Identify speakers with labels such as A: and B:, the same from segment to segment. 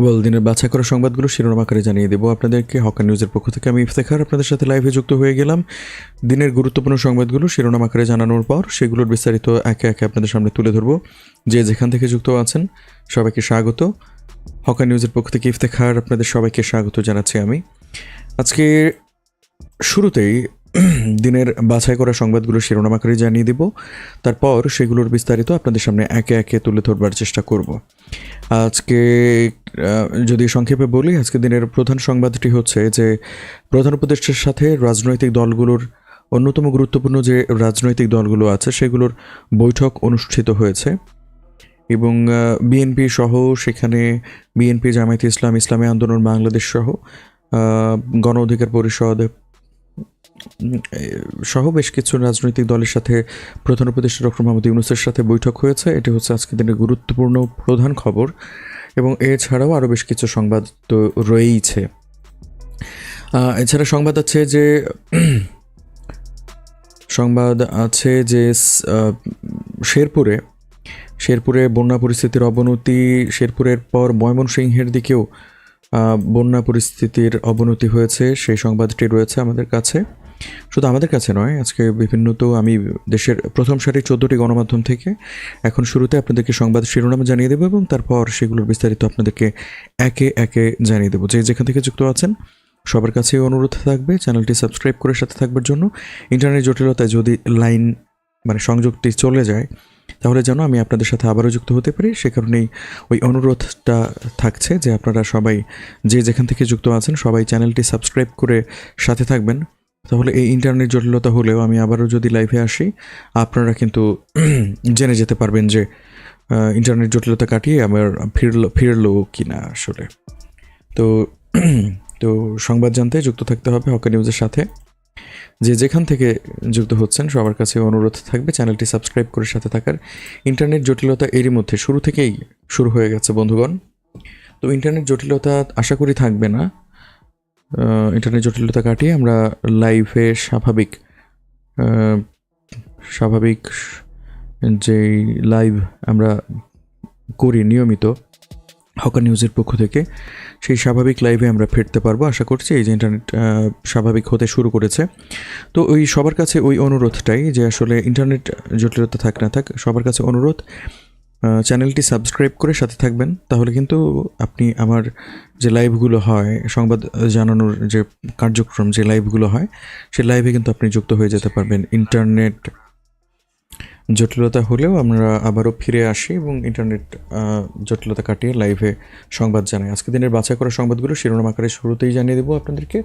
A: Well দিনের বাছাই করা সংবাদগুলো শিরোনাম আকারে জানিয়ে দেবো আপনাদেরকে। হকার নিউজের পক্ষ থেকে আমি ইফতেখার আপনাদের সাথে লাইভে যুক্ত হয়ে গেলাম। দিনের গুরুত্বপূর্ণ সংবাদগুলো শিরোনাম আকারে জানানোর পর সেগুলোর বিস্তারিত একে একে আপনাদের সামনে তুলে ধরবো। যে যেখান থেকে যুক্ত আছেন, সবাইকে স্বাগত। হকার নিউজের পক্ষ থেকে ইফতেখার আপনাদের সবাইকে স্বাগত জানাচ্ছি আমি। আজকে শুরুতেই দিনের বাছাই করা সংবাদগুলো, শিরোনাম আকারে জানিয়ে দেব। তারপর সেগুলোর বিস্তারিত আপনাদের সামনে একে একে তুলে ধরবার চেষ্টা করব। আজকে যদি সংক্ষেপে বলি, আজকে দিনের প্রধান সংবাদটি হচ্ছে যে, প্রধান উপদেষ্টার সাথে রাজনৈতিক দলগুলোর অন্যতম গুরুত্বপূর্ণ যে রাজনৈতিক দলগুলো আছে, সেগুলোর বৈঠক অনুষ্ঠিত হয়েছে। এবং বিএনপি সহ সেখানে বিএনপি জামায়াত ইসলাম, ইসলামী আন্দোলন, বাংলাদেশ সহ গণ অধিকার পরিষদ সহ বেশ কিছু রাজনৈতিক দলের সাথে প্রধান উপদেষ্টা ডক্টর মোহাম্মদ ইউনুসের সাথে বৈঠক হয়েছে। এটি হচ্ছে আজকের দিনের গুরুত্বপূর্ণ প্রধান খবর এবং এছাড়াও আরও বেশ কিছু সংবাদ তো রয়েইছে। এছাড়া সংবাদ আছে যে, সংবাদ আছে যে শেরপুরে শেরপুরে বন্যা পরিস্থিতির অবনতি, শেরপুরের পর ময়মনসিংহের দিকেও বন্যা পরিস্থিতির অবনতি হয়েছে, সেই সংবাদটি রয়েছে আমাদের কাছে। শুধু আমাদের কাছে নয়, আজকে বিভিন্ন তো আমি দেশের প্রথম সারির চোদ্দোটি গণমাধ্যম থেকে এখন শুরুতে আপনাদেরকে সংবাদ শিরোনাম জানিয়ে দেবো এবং তারপর সেগুলোর বিস্তারিত আপনাদেরকে একে একে জানিয়ে দেবো। যে যেখান থেকে যুক্ত আছেন, সবার কাছে অনুরোধ থাকবে, চ্যানেলটি সাবস্ক্রাইব করে সাথে থাকবার জন্য। ইন্টারনেট জটিলতায় যদি লাইন মানে সংযোগটি চলে যায় তাহলে যেন আমি আপনাদের সাথে আবারও যুক্ত হতে পারি। সে কারণেই ওই অনুরোধটা থাকছে যে আপনারা সবাই যে যেখান থেকে যুক্ত আছেন, সবাই চ্যানেলটি সাবস্ক্রাইব করে সাথে থাকবেন। তাহলে এই ইন্টারনেট জটিলতা হলেও আমি আবারও যদি লাইভে আসি, আপনারা কিন্তু জেনে যেতে পারবেন যে ইন্টারনেট জটিলতা কাটিয়ে আমার ফিরলো ফিরলো কি না আসলে। তো তো সংবাদ জানতে যুক্ত থাকতে হবে হকার নিউজের সাথে। যে যেখান থেকে যুক্ত হচ্ছেন, সবার কাছে অনুরোধ থাকবে চ্যানেলটি সাবস্ক্রাইব করে সাথে থাকার। ইন্টারনেট জটিলতা এরই মধ্যে শুরু থেকেই শুরু হয়ে গেছে, বন্ধুগণ। তো ইন্টারনেট জটিলতা আশা করি থাকবে না। ইন্টারনেট জটিলতা কাটিয়ে আমরা লাইভে স্বাভাবিক স্বাভাবিক যেই লাইভ আমরা করি নিয়মিত হকার নিউজের পক্ষ থেকে। সেই স্বাভাবিক লাইভে আমরা ফিরতে পারব। আশা করছি এই যে ইন্টারনেট স্বাভাবিক হতে শুরু করেছে। তো ওই সবার কাছে ওই অনুরোধটাই যে আসলে ইন্টারনেট জটিলতা থাক না থাক, সবার কাছে অনুরোধ চ্যানেলটি সাবস্ক্রাইব করে সাথে থাকবেন। তাহলে কিন্তু আপনি আমার যে লাইভগুলো হয়, সংবাদ জানানোর যে কার্যক্রম যে লাইভগুলো হয় সেই লাইভে কিন্তু আপনি যুক্ত হয়ে যেতে পারবেন। ইন্টারনেট জটিলতা হলেও আমরা আবারও ফিরে আসি এবং ইন্টারনেট জটিলতা কাটিয়ে লাইভে সংবাদ জানাই। আজকে দিনের বাছাই করা সংবাদগুলো শিরোনাম আকারে শুরুতেই জানিয়ে দেবো আপনাদেরকে।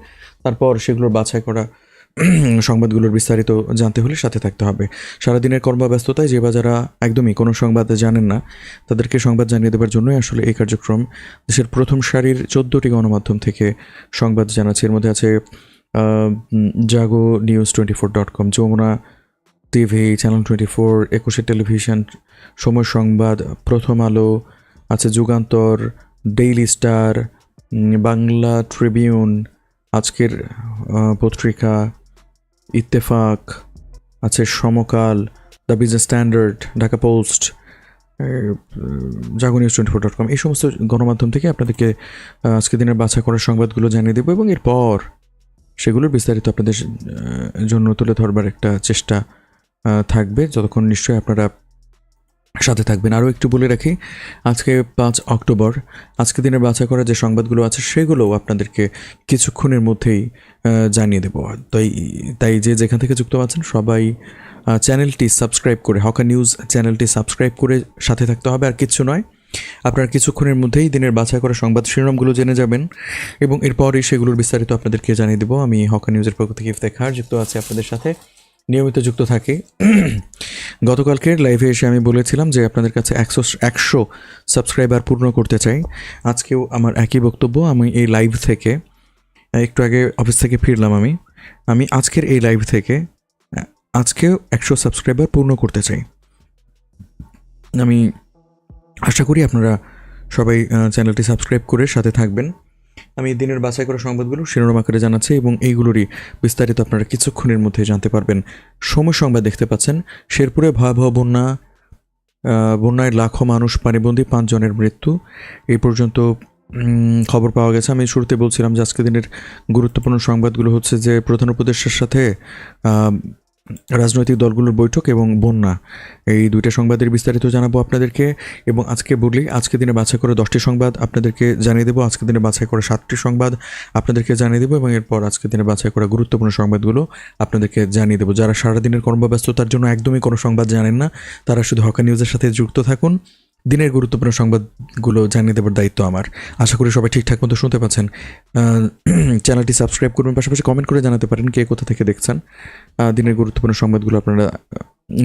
A: তারপর সেগুলোর বাছাই করা সংবাদগুলোর বিস্তারিত জানতে হলে সাথে থাকতে হবে। সারাদিনের কর্মব্যস্ততায় যে বা যারা একদমই কোনো সংবাদ জানেন না, তাদেরকে সংবাদ জানিয়ে দেওয়ার জন্যই আসলে এই কার্যক্রম দেশের প্রথম সারির চোদ্দোটি গণমাধ্যম থেকে সংবাদ জানাচ্ছে। এর মধ্যে আছে Jago news twenty four dot com Jamuna TV channel twenty four Ekushey television, Somoy Sangbad, Prothom Alo, আছে Jugantor daily star Bangla tribune Ajker Patrika, Ittefaq, আছে Samakal the business standard Dhaka post Jago news twenty four dot com এই সমস্ত গণমাধ্যম থেকে আপনাদেরকে আজকে দিনের বাছাই করার সংবাদগুলো জানিয়ে দেবো এবং এরপর সেগুলোর বিস্তারিত আপনাদের জন্য তুলে ধরবার একটা চেষ্টা থাকবে, যতক্ষণ নিশ্চয়ই আপনারা সাথে থাকবেন। আরও একটু বলে রাখি, আজকে পাঁচ অক্টোবর, আজকে দিনের বাছাই করা যে সংবাদগুলো আছে, সেগুলোও আপনাদেরকে কিছুক্ষণের মধ্যেই জানিয়ে দেবো। তাই তাই যে যেখান থেকে যুক্ত আছেন, সবাই চ্যানেলটি সাবস্ক্রাইব করে, হকা নিউজ চ্যানেলটি সাবস্ক্রাইব করে সাথে থাকতে হবে, আর কিছু নয়। আপনারা কিছুক্ষণের মধ্যেই দিনের বাছাই করা সংবাদ শিরোনামগুলো জেনে যাবেন, এবং এরপরই সেগুলোর বিস্তারিত আপনাদেরকে জানিয়ে দেবো। আমি হকা নিউজের পক্ষ থেকে ইফতেখার, যুক্ত আছি আপনাদের সাথে। নিয়মিত যুক্ত থাকি। গতকালকের লাইভে এসে আমি বলেছিলাম যে আপনাদের কাছে একশো একশো সাবস্ক্রাইবার পূর্ণ করতে চাই। আজকেও আমার একই বক্তব্য, আমি এই লাইভ থেকে, একটু আগে অফিস থেকে ফিরলাম আমি। আমি আজকের এই লাইভ থেকে, আজকেও একশো সাবস্ক্রাইবার পূর্ণ করতে চাই। আমি আশা করি আপনারা সবাই চ্যানেলটি সাবস্ক্রাইব করে সাথে থাকবেন। আমি দিনের বাছাই করা সংবাদগুলো শিরোনাম আকারে জানাচ্ছি এবং এইগুলোরই বিস্তারিত আপনারা কিছুক্ষণের মধ্যে জানতে পারবেন। সময় সংবাদ দেখতে পাচ্ছেন, শেরপুরে ভয়াবহ বন্যা বন্যায় লাখো মানুষ পানিবন্দী, পাঁচজনের মৃত্যু। এই পর্যন্ত খবর পাওয়া গেছে। আমি শুরুতে বলছিলাম যে আজকে দিনের গুরুত্বপূর্ণ সংবাদগুলো হচ্ছে যে প্রধান উপদেষ্টার সাথে রাজনৈতিক দলগুলোর বৈঠক এবং বন্যা। এই দুইটা সংবাদের বিস্তারিত জানাব আপনাদেরকে এবং আজকে বলি আজকে দিনে বাছাই করে দশটি সংবাদ আপনাদেরকে জানিয়ে দেবো। আজকে দিনে বাছাই করে সাতটি সংবাদ আপনাদেরকে জানিয়ে দেবো এবং এরপর আজকে দিনে বাছাই করা গুরুত্বপূর্ণ সংবাদগুলো আপনাদেরকে জানিয়ে দেবো। যারা সারাদিনের কর্মব্যস্ততার জন্য একদমই কোনো সংবাদ জানেন না, তারা শুধু হকা নিউজের সাথে যুক্ত থাকুন। দিনের গুরুত্বপূর্ণ সংবাদগুলো জানিয়ে দেওয়ার দায়িত্ব আমার। আশা করি সবাই ঠিকঠাক মতো শুনতে পাচ্ছেন। চ্যানেলটি সাবস্ক্রাইব করবেন, পাশাপাশি কমেন্ট করে জানাতে পারেন কে কোথা থেকে দেখছেন। দিনের গুরুত্বপূর্ণ সংবাদগুলো আপনারা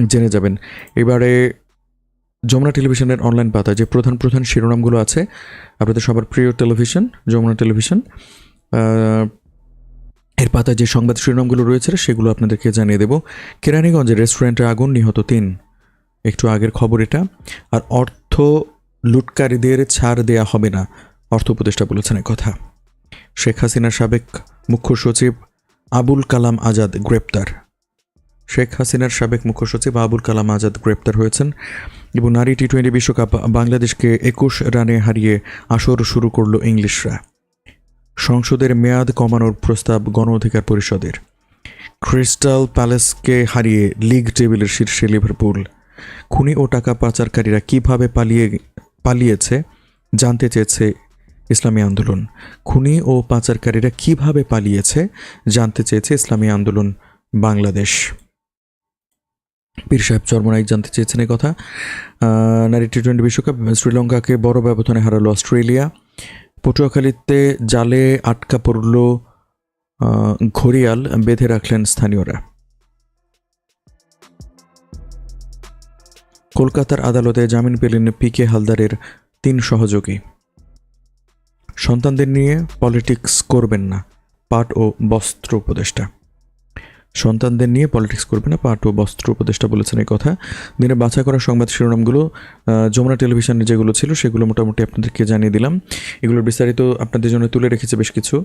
A: জেনে যাবেন। এবারে যমুনা টেলিভিশনের অনলাইন পাতা যে প্রধান প্রধান শিরোনামগুলো আছে, আপনাদের সবার প্রিয় টেলিভিশন, যমুনা টেলিভিশন এর পাতায় যে সংবাদ শিরোনামগুলো রয়েছে, সেগুলো আপনাদেরকে জানিয়ে দেব। কেরানীগঞ্জের রেস্টুরেন্টে আগুন নিহত তিন। একটু আগের খবর এটা। আর অর্থ লুটকারীদের ছাড় দেয়া হবে না, অর্থ উপদেষ্টা বলেছেন কথা। শেখ হাসিনার সাবেক মুখ্য সচিব আবুল কালাম আজাদ গ্রেপ্তার। শেখ হাসিনার সাবেক মুখ্য সচিব আবুল কালাম আজাদ গ্রেপ্তার হয়েছেন এবং নারী টি টোয়েন্টি বিশ্বকাপ বাংলাদেশকে একুশ রানে হারিয়ে আসর শুরু করল ইংলিশরা। সংসদের মেয়াদ কমানোর প্রস্তাব গণ অধিকার পরিষদের। ক্রিস্টাল প্যালেসকে হারিয়ে লিগ টেবিলের শীর্ষে লিভারপুল। খুনি ও টাকা পাচারকারীরা কীভাবে পালিয়ে, পালিয়েছে জানতে চেয়েছে ইসলামী আন্দোলন। খুনি ও পাচারকারীরা কীভাবে পালিয়েছে জানতে চেয়েছে ইসলামী আন্দোলন বাংলাদেশ। পীর সাহেব চরমনাইক জানতে চেয়েছেন এই কথা। নারী টি টোয়েন্টি বিশ্বকাপ, শ্রীলঙ্কাকে বড় ব্যবধানে হারালো অস্ট্রেলিয়া। পটুয়াখালীতে জালে আটকা পড়ল ঘড়িয়াল, বেঁধে রাখলেন স্থানীয়রা। কলকাতার আদালতে জামিন পেলেন পি কে হালদারের তিন সহযোগী। সন্তানদের নিয়ে পলিটিক্স করবেন না, পাট ও বস্ত্র উপদেষ্টা। সন্তানদের নিয়ে পলিটিক্স করবে না, পাট ও বস্ত্র উপদেষ্টা বলেছেন এই কথা। দিনে বাছা করা সংবাদ শিরোনামগুলো যমুনা টেলিভিশনে যেগুলো ছিল, সেগুলো মোটামুটি আপনাদেরকে জানিয়ে দিলাম। এগুলোর বিস্তারিত আপনাদের জন্য তুলে রেখেছে বেশ কিছু।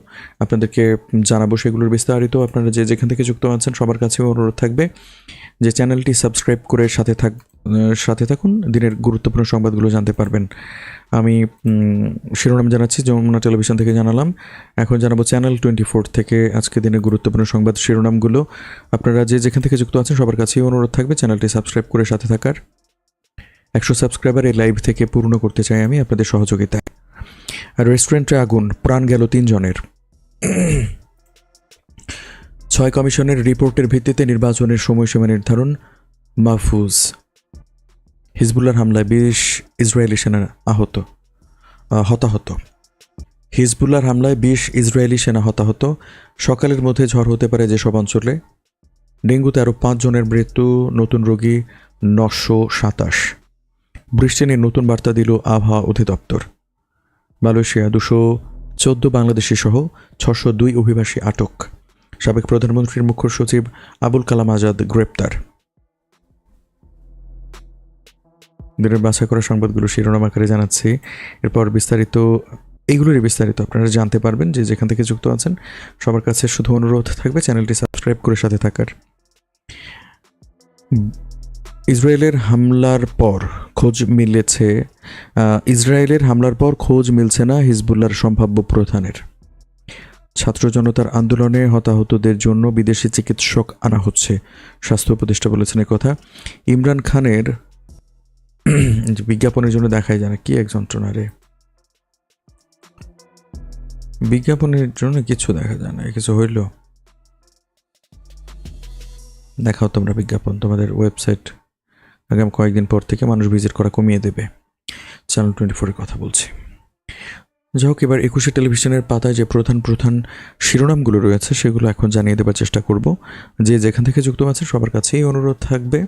A: আপনাদেরকে জানাব সেগুলোর বিস্তারিত। আপনারা যে যেখান থেকে যুক্ত আছেন, সবার কাছেও অনুরোধ থাকবে যে চ্যানেলটি সাবস্ক্রাইব করে সাথে থাক সাথে থাকুন। দিনের গুরুত্বপূর্ণ সংবাদগুলো জানতে পারবেন। আমি শিরোনাম জানাচ্ছি, যমুনা টেলিভিশন থেকে জানালাম। এখন জানাব চ্যানেল টোয়েন্টি ফোর থেকে আজকে দিনের গুরুত্বপূর্ণ সংবাদ শিরোনামগুলো। আপনারা যে যেখান থেকে যুক্ত আছেন, সবার কাছেই অনুরোধ থাকবে চ্যানেলটি সাবস্ক্রাইব করে সাথে থাকার। একশো সাবস্ক্রাইবার এই লাইভ থেকে পূর্ণ করতে চাই আমি আপনাদের সহযোগিতায়। আর রেস্টুরেন্টে আগুন, প্রাণ গেল তিনজনের। ছয় কমিশনের রিপোর্টের ভিত্তিতে নির্বাচনের সময়সীমা নির্ধারণ মাহফুজ। হিজবুল্লার হামলায় বিশ ইসরায়েলি সেনা আহত হতাহত। হিজবুল্লার হামলায় বিশ ইসরায়েলি সেনা হতাহত। সকালের মধ্যে ঝড় হতে পারে যেসব অঞ্চলে। ডেঙ্গুতে আরও পাঁচজনের মৃত্যু, নতুন রোগী নশো সাতাশ। বৃষ্টি নিয়ে নতুন বার্তা দিল আবহাওয়া অধিদপ্তর। মালয়েশিয়া দুশো চোদ্দ বাংলাদেশি সহ ছশো দুই অভিবাসী আটক। সাবেক প্রধানমন্ত্রীর মুখ্য সচিব আবুল কালাম আজাদ গ্রেপ্তার। দিনের বাছাই করা সংবাদগুলো শিরোনাম আকারে জানাচ্ছি। এরপর বিস্তারিত, এইগুলোরই বিস্তারিত আপনারা জানতে পারবেন যে যেখান থেকে যুক্ত আছেন। সবার কাছে শুধু অনুরোধ থাকবে চ্যানেলটি সাবস্ক্রাইব করে সাথে থাকার। ইসরায়েলের হামলার পর খোঁজ মিলেছে ইসরায়েলের হামলার পর খোঁজ মিলছে না হিজবুল্লার সম্ভাব্য প্রধানের। ছাত্র জনতার আন্দোলনে হতাহতদের জন্য বিদেশি চিকিৎসক আনা হচ্ছে, স্বাস্থ্য উপদেষ্টা বলেছেন কথা ইমরান খানের বিজ্ঞাপনের জন্য দেখাই যায় না কি এক যন্ত্রণা রে বিজ্ঞাপনের জন্য কিছু দেখা যায় না, কিছু হইল। দেখাও তোমরা বিজ্ঞাপন, তোমাদের ওয়েবসাইট। আগামী কয়েকদিন পর থেকে মানুষ ভিজিট করা কমিয়ে দেবে। চ্যানেল টোয়েন্টি ফোরের কথা বলছি। যাই হোক, এবার একুশে টেলিভিশনের পাতায় যে প্রধান প্রধান শিরোনামগুলো রয়েছে, সেগুলো এখন জানিয়ে দেওয়ার চেষ্টা করব। যে যেখান থেকে যুক্ত আছে, সবার কাছেই অনুরোধ থাকবে।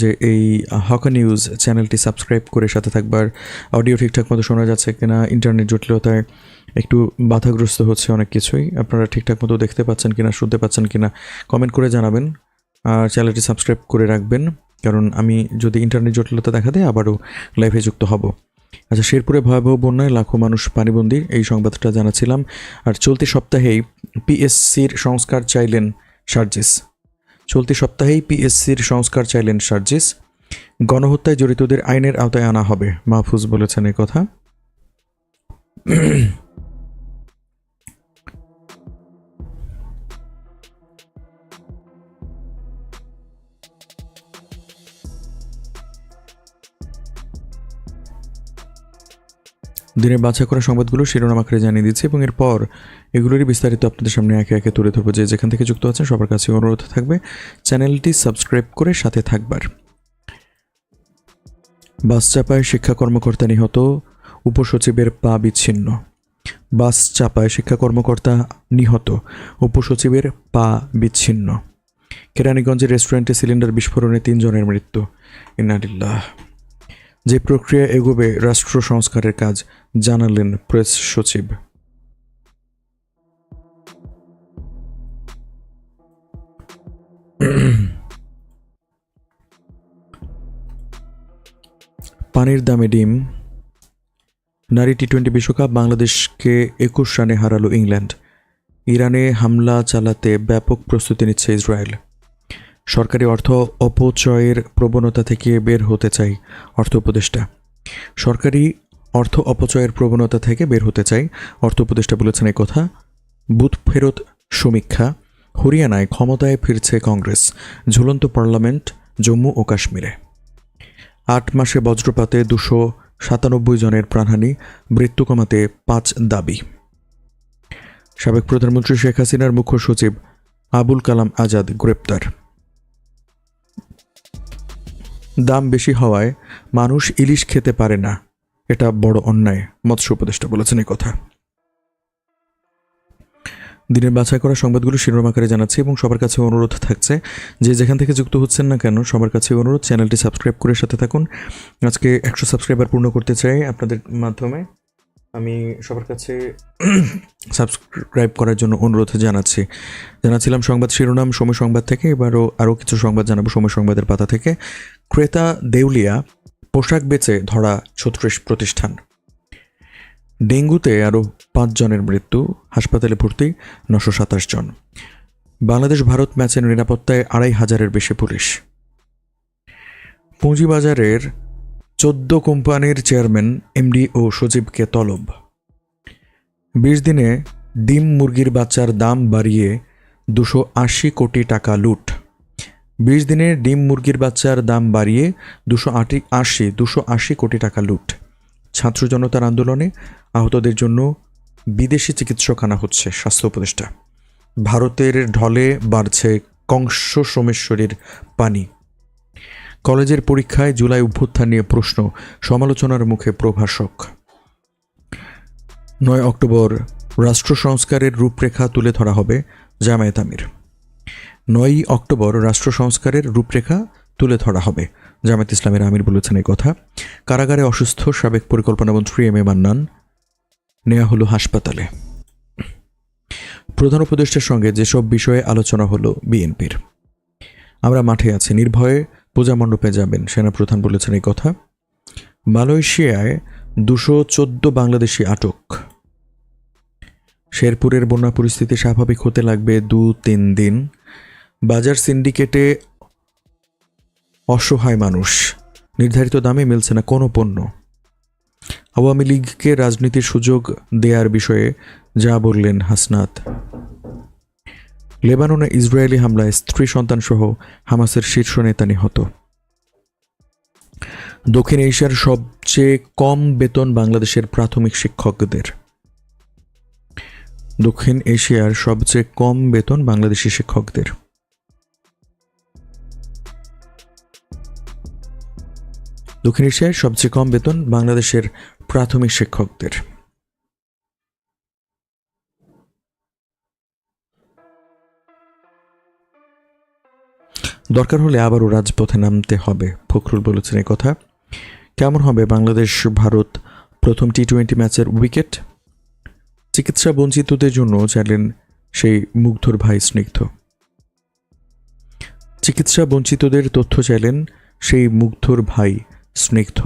A: যে এই হকা নিউজ চ্যানেলটি সাবস্ক্রাইব করে সাথে থাকবার অডিও ঠিকঠাক মতো শোনা যাচ্ছে কিনা, ইন্টারনেট জটিলতায় একটু বাধাগ্রস্ত হচ্ছে অনেক কিছুই। আপনারা ঠিকঠাক মতো দেখতে পাচ্ছেন কিনা, শুনতে পাচ্ছেন কিনা কমেন্ট করে জানাবেন। আর চ্যানেলটি সাবস্ক্রাইব করে রাখবেন, কারণ আমি যদি ইন্টারনেট জটিলতা দেখা দেয়, আবারও লাইভে যুক্ত হব। আচ্ছা শেরপুরে ভয়াবহ বন্যায় লাখো মানুষ পানিবন্দী এই সংবাদটা জানাছিলাম আর চলতি সপ্তাহেই পিএসসির সংস্কার চাইলেন সার্জিস। চলতি সপ্তাহেই পিএসসির সংস্কার চাইলেন সার্জিস। গণহত্যায় জড়িতদের আইনের আওতায় আনা হবে, মাহফুজ বলেছেন কথা। দিনের বাছাই করা সংবাদগুলো শিরোনাম আকারে জানিয়ে দিচ্ছি এবং এরপর এগুলোরই বিস্তারিত আপনাদের সামনে একে একে তুলে ধরবো। যে যেখান থেকে যুক্ত আছেন, সবার কাছে অনুরোধ থাকবে, চ্যানেলটি সাবস্ক্রাইব করে সাথে থাকবার। বাস চাপায় শিক্ষা কর্মকর্তা নিহত, উপসচিবের পা বিচ্ছিন্ন। বাস চাপায় শিক্ষা কর্মকর্তা নিহত, উপসচিবের পা বিচ্ছিন্ন। কেরানীগঞ্জের রেস্টুরেন্টে সিলিন্ডার বিস্ফোরণে তিনজনের মৃত্যু। ইনাডিল্লাহ যে প্রক্রিয়া এগোবে রাষ্ট্র সংস্কারের কাজ, জানালেন প্রেস সচিব। পানির দামে ডিম। নারী টি টোয়েন্টি বিশ্বকাপ বাংলাদেশকে একুশ রানে হারালো ইংল্যান্ড। ইরানে হামলা চালাতে ব্যাপক প্রস্তুতি নিচ্ছে ইসরায়েল। সরকারি অর্থ অপচয়ের প্রবণতা থেকে বের হতে চাই, অর্থ উপদেষ্টা। সরকারি অর্থ অপচয়ের প্রবণতা থেকে বের হতে চাই, অর্থ উপদেষ্টা বলেছেন এই কথা। বুথ ফেরত সমীক্ষা, হরিয়ানায় ক্ষমতায় ফিরছে কংগ্রেস, ঝুলন্ত পার্লামেন্ট, জম্মু ও কাশ্মীরে। আট মাসে বজ্রপাতে দুশো সাতানব্বই জনের প্রাণহানি, মৃত্যু কমাতে পাঁচ দাবি। সাবেক প্রধানমন্ত্রী শেখ হাসিনার মুখ্য সচিব আবুল কালাম আজাদ গ্রেপ্তার। দাম বেশি হওয়ায় মানুষ ইলিশ খেতে পারে না। এটা বড় অন্যায়, মৎস্য উপদেষ্টা বলেছেন এই কথা। দিনের বাছাই করা সংবাদগুলো শিরোনাম আকারে জানাচ্ছি এবং সবার কাছে অনুরোধ থাকছে যে যেখান থেকে যুক্ত হচ্ছেন না কেন, সবার কাছে অনুরোধ, চ্যানেলটি সাবস্ক্রাইব করে সাথে থাকুন। আজকে একশো সাবস্ক্রাইবার পূর্ণ করতে চাই আপনাদের মাধ্যমে। আমি সবার কাছে সাবস্ক্রাইব করার জন্য অনুরোধ জানাচ্ছি। জানাচ্ছিলাম সংবাদ শিরোনাম, সময় সংবাদ থেকে, এবারও আরও কিছু সংবাদ জানাব সময় সংবাদের পাতা থেকে। ক্রেতা দেউলিয়া পোশাক বেচে ধরা ছত্রিশ প্রতিষ্ঠান। ডেঙ্গুতে আরও পাঁচজনের মৃত্যু, হাসপাতালে ভর্তি নশো সাতাশ জন। বাংলাদেশ ভারত ম্যাচের নিরাপত্তায় আড়াই হাজারের বেশি পুলিশ। পুঁজিবাজারের চোদ্দ কোম্পানির চেয়ারম্যান, এমডি ও সচিবকে তলব। বিশ দিনে ডিম মুরগির বাচ্চার দাম বাড়িয়ে দুশো আশি কোটি টাকা লুট। বিশ দিনে ডিম মুরগির বাচ্চার দাম বাড়িয়ে দুশো আটি আশি, দুশো আশি কোটি টাকা লুট। ছাত্র জনতার আন্দোলনে আহতদের জন্য বিদেশি চিকিৎসক আনা হচ্ছে স্বাস্থ্য উপদেষ্টা। ভারতের ঢলে বাড়ছে কংস সোমেশ্বরীর পানি। কলেজের পরীক্ষায় জুলাই অভ্যুত্থান নিয়ে প্রশ্ন, সমালোচনার মুখে প্রভাষক। নয় অক্টোবর, রাষ্ট্র সংস্কারের রূপরেখা তুলে ধরা হবে জামায়াত আমির। নয়ই অক্টোবর রাষ্ট্র সংস্কারের রূপরেখা তুলে ধরা হবে। জামায়াত ইসলামের আমির বলেছেন এই কথা। কারাগারে অসুস্থ সাবেক পরিকল্পনামন্ত্রী এম এ মান্নান নেওয়া হলো হাসপাতালে। প্রধান উপদেষ্টার সঙ্গে যেসব বিষয়ে আলোচনা হলো বিএনপির। আমরা মাঠে আছি। নির্ভয়ে পূজা মণ্ডপে যাবেন সেনাপ্রধান বলেছেন এই কথা। মালয়েশিয়ায় দুশো চোদ্দ বাংলাদেশি আটক। শেরপুরের বন্যা পরিস্থিতি স্বাভাবিক হতে লাগবে দু তিন দিন। বাজার সিন্ডিকেটে অসহায় মানুষ। নির্ধারিত দামে মিলছে না কোনো পণ্য। আওয়ামী লীগকে রাজনীতির সুযোগ দেয়ার বিষয়ে যা বললেন হাসনাত। লেবাননে ইসরায়েলি হামলায় স্ত্রী সন্তানসহ হামাসের শীর্ষ নেতা নিহত। দক্ষিণ এশিয়ার সবচেয়ে কম বেতন বাংলাদেশের প্রাথমিক শিক্ষকদের। দক্ষিণ এশিয়ার সবচেয়ে কম বেতন বাংলাদেশি শিক্ষকদের। দক্ষিণ এশিয়ায় সবচেয়ে কম বেতন বাংলাদেশের প্রাথমিক শিক্ষকদের। দরকার হলে আবারও রাজপথে নামতে হবে, ফখরুল বলেছেন কথা। কেমন হবে বাংলাদেশ, ভারত প্রথম টি টোয়েন্টি ম্যাচের উইকেট? চিকিৎসা বঞ্চিতদের জন্য চাইলেন সেই মুগ্ধর ভাই স্নিগ্ধ। চিকিৎসা বঞ্চিতদের তথ্য চাইলেন সেই মুগ্ধর ভাই স্নিগ্ধ।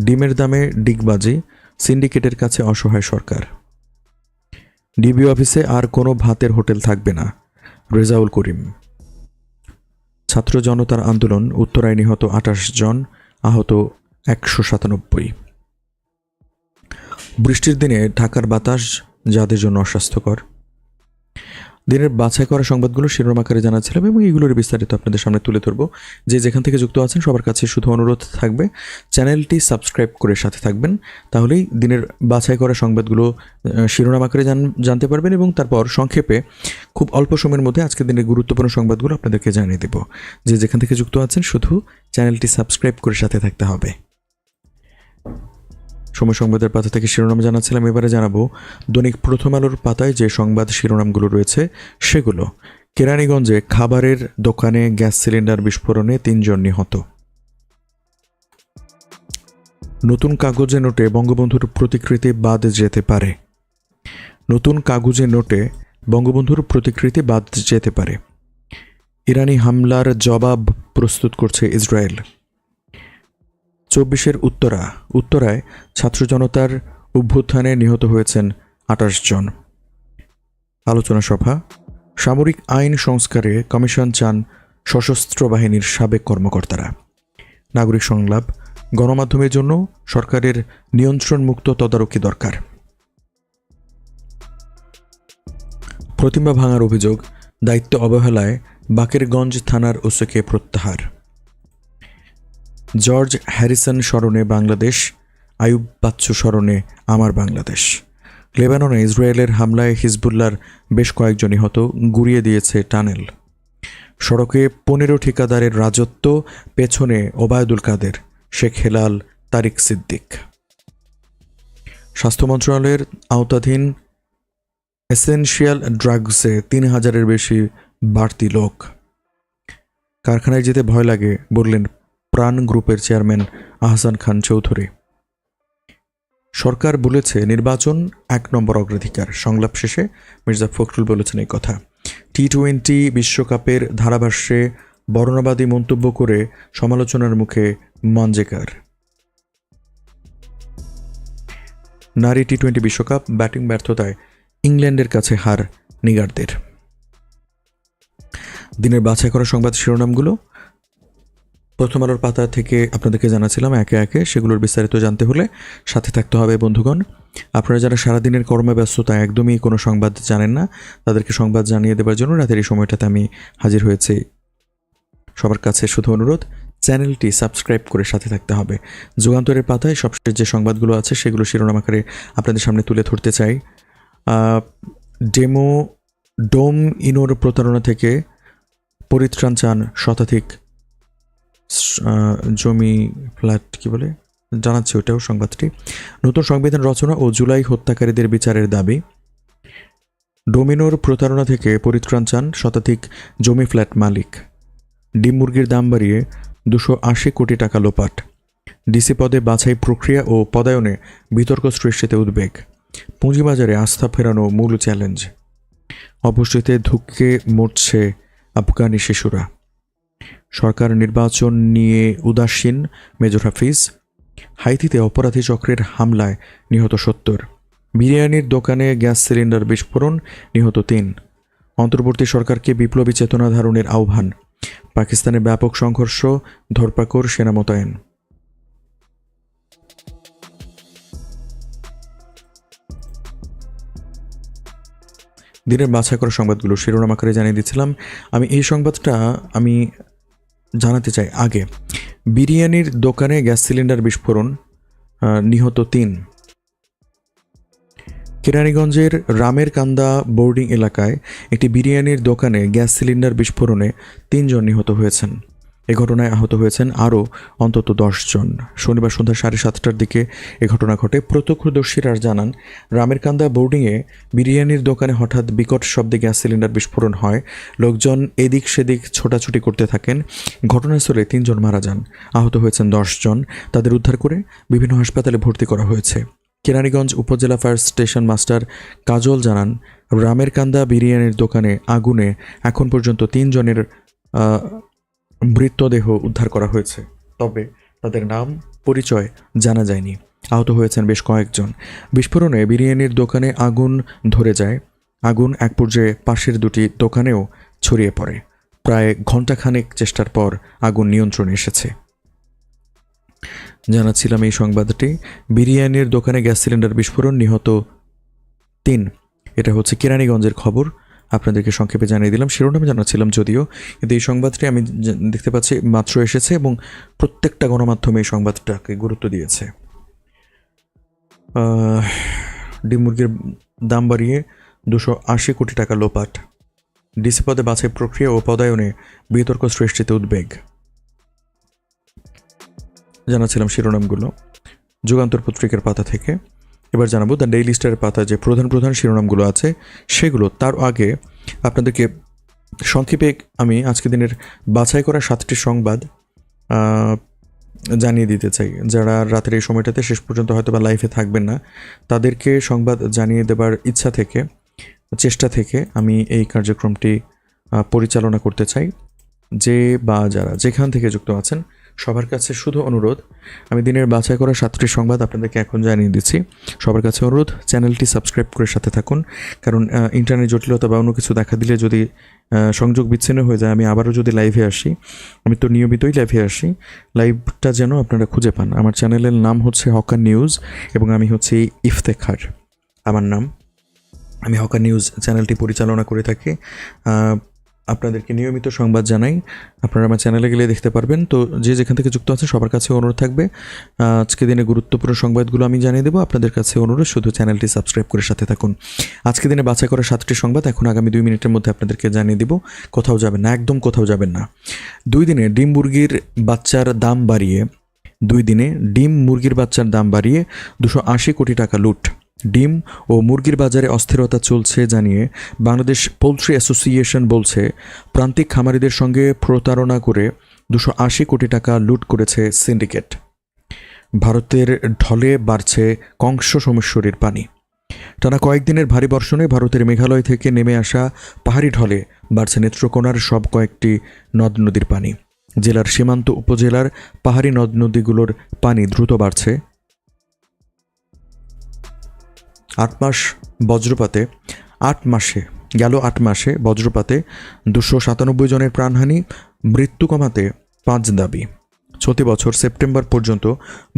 A: ডিমের দামে ডিগবাজি, সিন্ডিকেটের কাছে অসহায় সরকার। ডিবি অফিসে আর কোনো ভাতের হোটেল থাকবে না, রেজাউল করিম। ছাত্র জনতার আন্দোলন, উত্তরায় নিহত আঠাশ জন, আহত একশো সাতানব্বই। বৃষ্টির দিনে ঢাকার বাতাস যাদের জন্য অস্বাস্থ্যকর। দিনের বাছাই করা সংবাদগুলো শিরোনাম আকারে জানাচ্ছিলাম এবং এইগুলোর বিস্তারিত আপনাদের সামনে তুলে ধরবো। যে যেখান থেকে যুক্ত আছেন, সবার কাছে শুধু অনুরোধ থাকবে, চ্যানেলটি সাবস্ক্রাইব করে সাথে থাকবেন। তাহলেই দিনের বাছাই করা সংবাদগুলো শিরোনাম আকারে জান- জানতে পারবেন এবং তারপর সংক্ষেপে খুব অল্প সময়ের মধ্যে আজকের দিনের গুরুত্বপূর্ণ সংবাদগুলো আপনাদেরকে জানিয়ে দেব। যে যেখান থেকে যুক্ত আছেন, শুধু চ্যানেলটি সাবস্ক্রাইব করে সাথে থাকতে হবে। সময় সংবাদের পাতা থেকে শিরোনাম জানাচ্ছিলাম। এবারে জানাব দৈনিক প্রথম আলোর পাতায় যে সংবাদ শিরোনামগুলো রয়েছে, সেগুলো। কেরানীগঞ্জে খাবারের দোকানে গ্যাস সিলিন্ডার বিস্ফোরণে তিনজন নিহত। নতুন কাগজে নোটে বঙ্গবন্ধুর প্রতিকৃতি বাদ যেতে পারে। নতুন কাগজে নোটে বঙ্গবন্ধুর প্রতিকৃতি বাদ যেতে পারে। ইরানি হামলার জবাব প্রস্তুত করছে ইসরায়েল। চব্বিশের উত্তরা। উত্তরায় ছাত্র জনতার অভ্যুত্থানে নিহত হয়েছেন আঠাশ জন। আলোচনা সভা। সামরিক আইন সংস্কারে কমিশন চান সশস্ত্র বাহিনীর সাবেক কর্মকর্তারা। নাগরিক সংলাপ। গণমাধ্যমের জন্য সরকারের নিয়ন্ত্রণমুক্ত তদারকি দরকার। প্রতিমা ভাঙার অভিযোগ, দায়িত্ব অবহেলায় বাকেরগঞ্জ থানার ওসিকে প্রত্যাহার। জর্জ হ্যারিসন স্মরণে বাংলাদেশ আয়ুব বাচ্চু স্মরণে আমার বাংলাদেশ। লেবাননে ইসরায়েলের হামলায় হিজবুল্লার বেশ কয়েকজন নিহত গুড়িয়ে দিয়েছে টানেল। সড়কে পনেরো ঠিকাদারের রাজত্ব, পেছনে ওবায়দুল কাদের, শেখ হেলাল, তারিক সিদ্দিক। স্বাস্থ্য মন্ত্রণালয়ের আওতাধীন এসেনশিয়াল ড্রাগসে তিন হাজারের বেশি বাড়তি লোক। কারখানায় যেতে ভয় লাগে, বললেন প্রাণ গ্রুপের চেয়ারম্যান আহসান খান চৌধুরী। সরকার বলেছে, নির্বাচন এক নম্বর অগ্রাধিকার। সংলাপ শেষে মির্জা ফখরুল বলেছেন এই কথা। টি টোয়েন্টি বিশ্বকাপের ধারাভাষ্যে বর্ণবাদী মন্তব্য করে সমালোচনার মুখে মঞ্জেকার নারী টি টোয়েন্টি বিশ্বকাপ ব্যাটিং ব্যর্থতায় ইংল্যান্ডের কাছে হার নিগারদের। দিনের বাছাই করা সংবাদ শিরোনামগুলো প্রথম আলোর পাতা থেকে আপনাদেরকে জানাছিলাম একে একে, সেগুলোর বিস্তারিত জানতে হলে সাথে থাকতে হবে বন্ধুগণ। আপনারা যারা সারাদিনের কর্মব্যস্ততা একদমই কোনো সংবাদ জানেন না। তাদেরকে সংবাদ জানিয়ে দেওয়ার জন্য রাতের এই সময়টাতে আমি হাজির হয়েছি। সবার কাছে শুধু অনুরোধ, চ্যানেলটি সাবস্ক্রাইব করে সাথে থাকতে হবে। যুগান্তরের পাতায় সবশেষ যে সংবাদগুলো আছে, সেগুলো শিরোনাম আকারে আপনাদের সামনে তুলে ধরতে চাই। ডেমো ডোম ইনোর প্রতারণা থেকে পরিত্রাণ চান শতাধিক জমি ফ্ল্যাট, কি বলে? জানাচ্ছে ওটাও সংবাদটি। নতুন সংবিধান রচনা ও জুলাই হত্যাকারীদের বিচারের দাবি। ডোমিনোর প্রতারণা থেকে পরিত্রাণ চান শতাধিক জমি ফ্ল্যাট মালিক। ডিম মুরগির দাম বাড়িয়ে দুশো আশি কোটি টাকা লোপাট। ডিসি পদে বাছাই প্রক্রিয়া ও পদায়নে বিতর্ক সৃষ্টিতে উদ্বেগ। পুঁজিবাজারে আস্থা ফেরানো মূল চ্যালেঞ্জ। অবশ্যইতে ধুককে মরছে আফগানি শিশুরা। সরকার নির্বাচন নিয়ে উদাসীন মেজর হাফিজ। হাইতিতে অপরাধী চক্রের হামলায় নিহত সত্তর। বিরিয়ানির দোকানে গ্যাস সিলিন্ডার বিস্ফোরণ, নিহত তিন। অন্তর্বর্তী সরকারকে বিপ্লবী চেতনা ধারণের আহ্বান। পাকিস্তানে ব্যাপক সংঘর্ষ, ধরপাকড়, সেনা মোতায়েন। দিনের বাছাই করা সংবাদগুলো শিরোনাম আকারে জানিয়ে দিচ্ছিলাম। আমি এই সংবাদটা আমি জানাতে চাই। আগে, বিরিয়ানির দোকানে গ্যাস সিলিন্ডার বিস্ফোরণ নিহত তিন। কেরানীগঞ্জের রামের কান্দা বোর্ডিং এলাকায় একটি বিরিয়ানির দোকানে গ্যাস সিলিন্ডার বিস্ফোরণে তিনজন নিহত হয়েছেন। এ ঘটনায় আহত হয়েছেন আরও অন্তত জন শনিবার সন্ধ্যা সাড়ে সাতটার দিকে এ ঘটনা ঘটে। প্রত্যক্ষদর্শীরা জানান রামের কান্দা বোর্ডিংয়ে বিরিয়ানির দোকানে হঠাৎ বিকট শব্দে গ্যাস সিলিন্ডার বিস্ফোরণ হয়। লোকজন এদিক সেদিক ছোটাছুটি করতে থাকেন। ঘটনাস্থলে তিনজন মারা যান। আহত হয়েছেন জন তাদের উদ্ধার করে বিভিন্ন হাসপাতালে ভর্তি করা হয়েছে। কেরানীগঞ্জ উপজেলা ফায়ার স্টেশন মাস্টার কাজল জানান রামের কান্দা বিরিয়ানির দোকানে আগুনে এখন পর্যন্ত তিনজনের মৃতদেহ উদ্ধার করা হয়েছে, তবে তাদের নাম, পরিচয় জানা যায়নি। আহত হয়েছেন বেশ কয়েকজন। বিস্ফোরণে বিরিয়ানির দোকানে আগুন ধরে যায়। আগুন এক পর্যায়ে পাশের দুটি দোকানেও ছড়িয়ে পড়ে। প্রায় ঘণ্টাখানেক চেষ্টার পর আগুন নিয়ন্ত্রণে এসেছে। জানাচ্ছিলাম এই সংবাদটি। বিরিয়ানির দোকানে গ্যাস সিলিন্ডার বিস্ফোরণ নিহত তিন। এটা হচ্ছে কেরানীগঞ্জের খবর। আপনাদেরকে সংক্ষেপে জানিয়ে দিলাম, শিরোনামে জানাচ্ছিলাম যদিও কিন্তু এই সংবাদটি আমি দেখতে পাচ্ছি মাত্র এসেছে এবং প্রত্যেকটা গণমাধ্যমে এই সংবাদটাকে গুরুত্ব দিয়েছে। ডিম মুরগির দাম বাড়িয়ে দুশো আশি কোটি টাকা লোপাট। ডিসি পদে বাছাই প্রক্রিয়া ও পদায়নে বিতর্ক সৃষ্টিতে উদ্বেগ। জানাচ্ছিলাম শিরোনামগুলো। যুগান্তর পত্রিকার পাতা থেকে। এবার জানাব দ্য ডেইলি স্টারের পাতা যে প্রধান প্রধান শিরোনামগুলো আছে, সেগুলো তার আগে আপনাদেরকে সংক্ষেপে আমি আজকে দিনের বাছাই করা সাতটি সংবাদ জানিয়ে দিতে চাই। যারা রাতের এই সময়টাতে শেষ পর্যন্ত হয়তো বা লাইফে থাকবেন না, তাদেরকে সংবাদ জানিয়ে দেবার ইচ্ছা থেকে, চেষ্টা থেকে আমি এই কার্যক্রমটি পরিচালনা করতে চাই। যে বা যারা যেখান থেকে যুক্ত আছেন সবার কাছে শুধু অনুরোধ, আমি দিনের বাছাই করা সাতটি সংবাদ আপনাদেরকে এখন জানিয়ে দিচ্ছি। সবার কাছে অনুরোধ, চ্যানেলটি সাবস্ক্রাইব করে সাথে থাকুন, কারণ ইন্টারনেট জটিলতা বা অন্য কিছু দেখা দিলে যদি সংযোগ বিচ্ছিন্ন হয়ে যায়, আমি আবারও যদি লাইভে আসি, আমি তো নিয়মিতই লাইভে আসি লাইভটা যেন আপনারা খুঁজে পান। আমার চ্যানেলের নাম হচ্ছে হকার নিউজ এবং আমি হচ্ছে ইফতেখার। আমার নাম, আমি হকার নিউজ চ্যানেলটি পরিচালনা করে থাকি। আপনাদেরকে নিয়মিত সংবাদ জানাই। আপনারা আমার চ্যানেলে গেলে দেখতে পারবেন। তো যে যেখান থেকে যুক্ত আছে, সবার কাছে অনুরোধ থাকবে। আজকে দিনে গুরুত্বপূর্ণ সংবাদগুলো আমি জানিয়ে দেবো। আপনাদের কাছে অনুরোধ, শুধু চ্যানেলটি সাবস্ক্রাইব করে সাথে থাকুন। আজকে দিনে বাছাই করা সাতটি সংবাদ, এখন আগামী দুই মিনিটের মধ্যে আপনাদেরকে জানিয়ে দিব। কোথাও যাবেন না, একদম কোথাও যাবেন না। দুই দিনে ডিম মুরগির বাচ্চার দাম বাড়িয়ে, দুই দিনে ডিম মুরগির বাচ্চার দাম বাড়িয়ে দুশো আশি কোটি টাকা লুট। ডিম ও মুরগির বাজারে অস্থিরতা চলছে জানিয়ে বাংলাদেশ পোলট্রি অ্যাসোসিয়েশন বলছে, প্রান্তিক খামারিদের সঙ্গে প্রতারণা করে দুশো আশি কোটি টাকা লুট করেছে সিন্ডিকেট। ভারতের ঢলে বাড়ছে কংস সোমেশ্বরীর পানি। টানা কয়েকদিনের ভারী বর্ষণে ভারতের মেঘালয় থেকে নেমে আসা পাহাড়ি ঢলে বাড়ছে নেত্রকোনার সব কয়েকটি নদ নদীর পানি। জেলার সীমান্ত উপজেলার পাহাড়ি নদ নদীগুলোর পানি দ্রুত বাড়ছে। আট মাস বজ্রপাতে, আট মাসে, গেল আট মাসে বজ্রপাতে দুশো সাতানব্বই জনের প্রাণহানি, মৃত্যু কমাতে পাঁচ দাবি। চলতি বছর সেপ্টেম্বর পর্যন্ত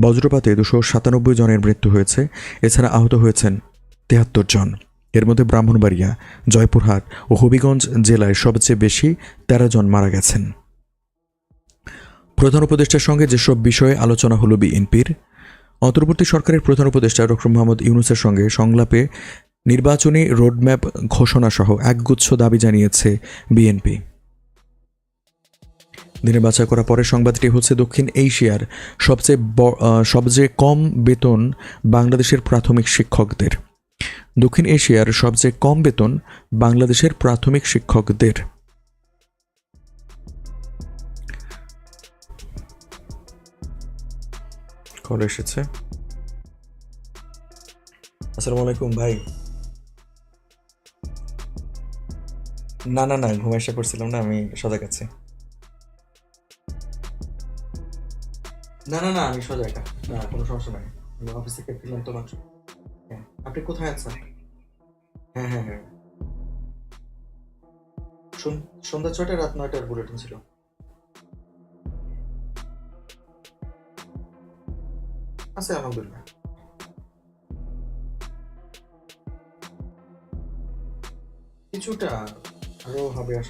A: বজ্রপাতে দুশো সাতানব্বই জনের মৃত্যু হয়েছে, এছাড়া আহত হয়েছেন তেহাত্তর জন। এর মধ্যে ব্রাহ্মণবাড়িয়া, জয়পুরহাট ও হবিগঞ্জ জেলায় সবচেয়ে বেশি তেরো জন মারা গেছেন। প্রধান উপদেষ্টার সঙ্গে যেসব বিষয়ে আলোচনা হলো বিএনপির অন্তর্বর্তী সরকারের প্রধান উপদেষ্টা ডক্টর মোহাম্মদ ইউনুসের সঙ্গে সংলাপে নির্বাচনী রোডম্যাপ ঘোষণা সহ একগুচ্ছ দাবি জানিয়েছে বিএনপি। দিনে বাছাই করা পরের সংবাদটি হচ্ছে দক্ষিণ এশিয়ার সবচেয়ে সবচেয়ে কম বেতন বাংলাদেশের প্রাথমিক শিক্ষকদের। দক্ষিণ এশিয়ার সবচেয়ে কম বেতন বাংলাদেশের প্রাথমিক শিক্ষকদের। কল এসেছে। আসসালামু আলাইকুম ভাই। না না না, ঘুম এসে পড়ছিলাম না, আমি সজাগ আছি। না না না, আমি সজাগ না, কোনো সমস্যা নাই। আমি অফিস থেকে ফিরলাম তো মাত্র হ্যাঁ আপনি কোথায় আছেন? হ্যাঁ হ্যাঁ হ্যাঁ। সন্ধ্যা ছয়টায় রাত নয়টার বুলেটিন ছিল। আছে আলহামদুলিল্লাহ। কিছুটা আরও হবে আশা